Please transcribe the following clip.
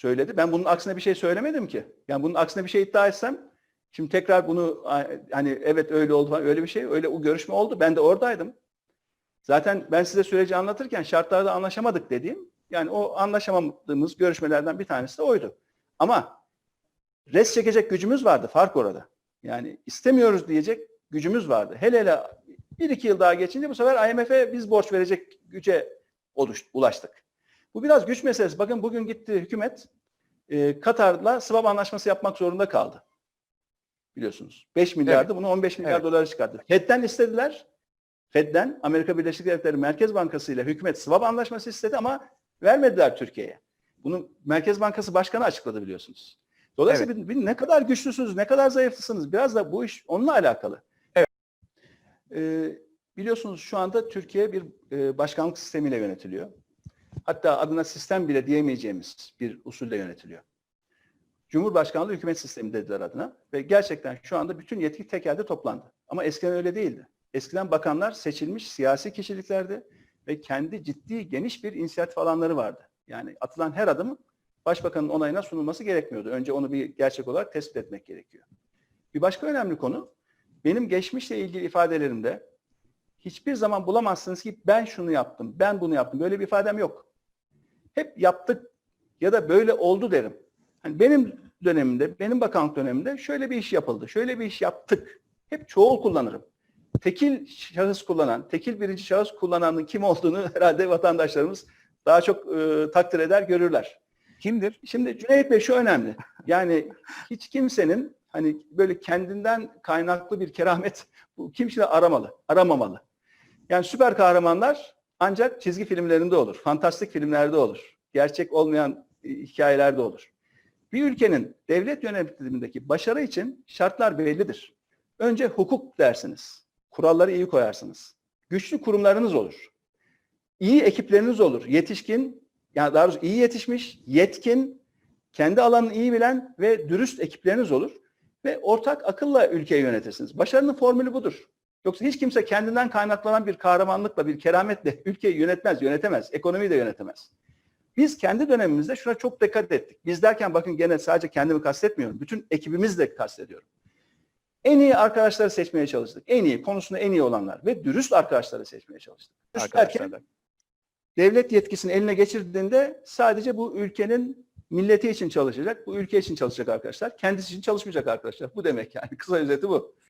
söyledi. Ben bunun aksine bir şey söylemedim ki. Yani bunun aksine bir şey iddia etsem şimdi tekrar bunu hani evet öyle oldu falan öyle bir şey öyle o görüşme oldu. Ben de oradaydım. Zaten ben size süreci anlatırken şartlarda anlaşamadık dediğim yani o anlaşamadığımız görüşmelerden bir tanesi de oydu. Ama res çekecek gücümüz vardı. Fark orada. Yani istemiyoruz diyecek gücümüz vardı. Hele hele bir iki yıl daha geçince bu sefer IMF'e biz borç verecek güce ulaştık. Bu biraz güç meselesi. Bakın bugün gitti hükümet e, Katar'la swap anlaşması yapmak zorunda kaldı. Biliyorsunuz. 5 milyardı bunu 15 milyar Evet. dolara çıkardı. Fed'den istediler. Fed'den Amerika Birleşik Devletleri Merkez Bankası ile hükümet swap anlaşması istedi ama vermediler Türkiye'ye. Bunu Merkez Bankası Başkanı açıkladı biliyorsunuz. Dolayısıyla bir- bir ne kadar güçlüsünüz, ne kadar zayıflısınız biraz da bu iş onunla alakalı. Evet. Ee, biliyorsunuz şu anda Türkiye bir e, başkanlık sistemiyle yönetiliyor. Hatta adına sistem bile diyemeyeceğimiz bir usulle yönetiliyor. Cumhurbaşkanlığı hükümet sistemi dediler adına ve gerçekten şu anda bütün yetki tek elde toplandı. Ama eskiden öyle değildi. Eskiden bakanlar seçilmiş siyasi kişiliklerdi ve kendi ciddi geniş bir inisiyatif alanları vardı. Yani atılan her adım başbakanın onayına sunulması gerekmiyordu. Önce onu bir gerçek olarak tespit etmek gerekiyor. Bir başka önemli konu benim geçmişle ilgili ifadelerimde hiçbir zaman bulamazsınız ki ben şunu yaptım, ben bunu yaptım. Böyle bir ifadem yok. Hep yaptık ya da böyle oldu derim. Hani benim dönemimde, benim bakanlık dönemimde şöyle bir iş yapıldı, şöyle bir iş yaptık. Hep çoğul kullanırım. Tekil şahıs kullanan, tekil birinci şahıs kullananın kim olduğunu herhalde vatandaşlarımız daha çok e, takdir eder, görürler. Kimdir? Şimdi Cüneyt Bey şu önemli. Yani hiç kimsenin hani böyle kendinden kaynaklı bir keramet bu kimse aramalı, aramamalı. Yani süper kahramanlar ancak çizgi filmlerinde olur, fantastik filmlerde olur, gerçek olmayan e, hikayelerde olur. Bir ülkenin devlet yönetimindeki başarı için şartlar bellidir. Önce hukuk dersiniz. Kuralları iyi koyarsınız. Güçlü kurumlarınız olur. İyi ekipleriniz olur. Yetişkin, yani daha doğrusu iyi yetişmiş, yetkin, kendi alanını iyi bilen ve dürüst ekipleriniz olur. Ve ortak akılla ülkeyi yönetirsiniz. Başarının formülü budur. Yoksa hiç kimse kendinden kaynaklanan bir kahramanlıkla, bir kerametle ülkeyi yönetmez, yönetemez. Ekonomiyi de yönetemez. Biz kendi dönemimizde şuna çok dikkat ettik. Biz derken bakın gene sadece kendimi kastetmiyorum. Bütün ekibimizi de kastediyorum. En iyi arkadaşları seçmeye çalıştık. En iyi, konusunda en iyi olanlar ve dürüst arkadaşları seçmeye çalıştık. Dürüst derken devlet yetkisini eline geçirdiğinde sadece bu ülkenin milleti için çalışacak, bu ülke için çalışacak arkadaşlar. Kendisi için çalışmayacak arkadaşlar. Bu demek yani. Kısa özeti bu.